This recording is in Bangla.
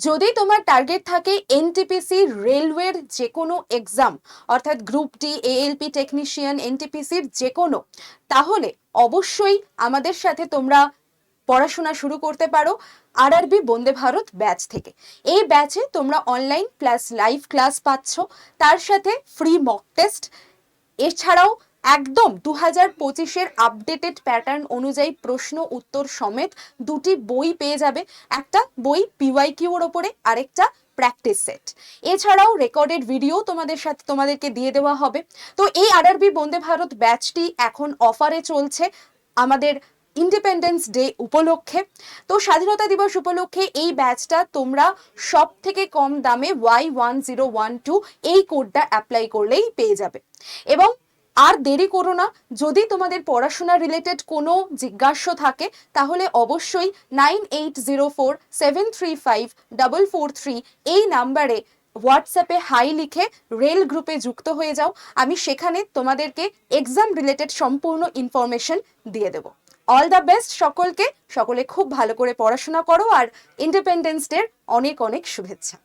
যদি তোমার টার্গেট থাকে এনটিপিসি রেলওয়ের যে কোনো এক্সাম অর্থাৎ গ্রুপ ডি এএলপি টেকনিশিয়ান এনটিপিসির যে কোনো তাহলে অবশ্যই আমাদের সাথে তোমরা পড়াশোনা শুরু করতে পারো আরআরবি বন্দে ভারত ব্যাচ থেকে। এই ব্যাচে তোমরা অনলাইন প্লাস লাইভ ক্লাস পাচ্ছ। তার সাথে ফ্রি মক টেস্ট এছাড়াও একদম দু হাজার পঁচিশের আপডেটেড প্যাটার্ন অনুযায়ী প্রশ্ন উত্তর সমেত দুটি বই পেয়ে যাবে। একটা বই পিওয়াই কিউর ওপরে, আরেকটা প্র্যাকটিস সেট এছাড়াও রেকর্ডেড ভিডিও তোমাদের সাথে তোমাদেরকে দিয়ে দেওয়া হবে। তো এই আরআরবি বন্দে ভারত ব্যাচটি এখন অফারে চলছে আমাদের ইন্ডিপেন্ডেন্স ডে উপলক্ষে। তো স্বাধীনতা দিবস উপলক্ষে এই ব্যাচটা তোমরা সব থেকে কম দামে Y one zero one two এই কোডটা অ্যাপ্লাই করলেই পেয়ে যাবে। এবং আর দেরি করো না, যদি তোমাদের পড়াশোনা রিলেটেড কোনো জিজ্ঞাস্য থাকে, তাহলে অবশ্যই nine eight zero four seven three five double four three এই নাম্বারে হোয়াটসঅ্যাপে হাই লিখে রেল গ্রুপে যুক্ত হয়ে যাও। আমি সেখানে তোমাদেরকে এক্সাম রিলেটেড সম্পূর্ণ ইনফরমেশন দিয়ে দেবো। অল দ্য বেস্ট সকলকে। সকলে খুব ভালো করে পড়াশোনা করো আর ইন্ডিপেন্ডেন্স ডের অনেক অনেক শুভেচ্ছা।